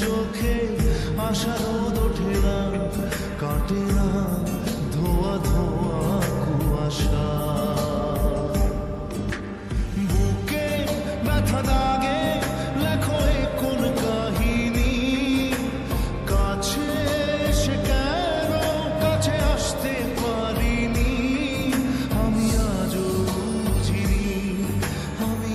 চোখে আশার ওঠে না, কাটে না ধোয়া ধোয়া কুয়াশা। বুকে ব্যথা দাগে, লেখো কোন কাছে সে কাছে আসতে পারিনি? আমি আজও বুঝিনি, আমি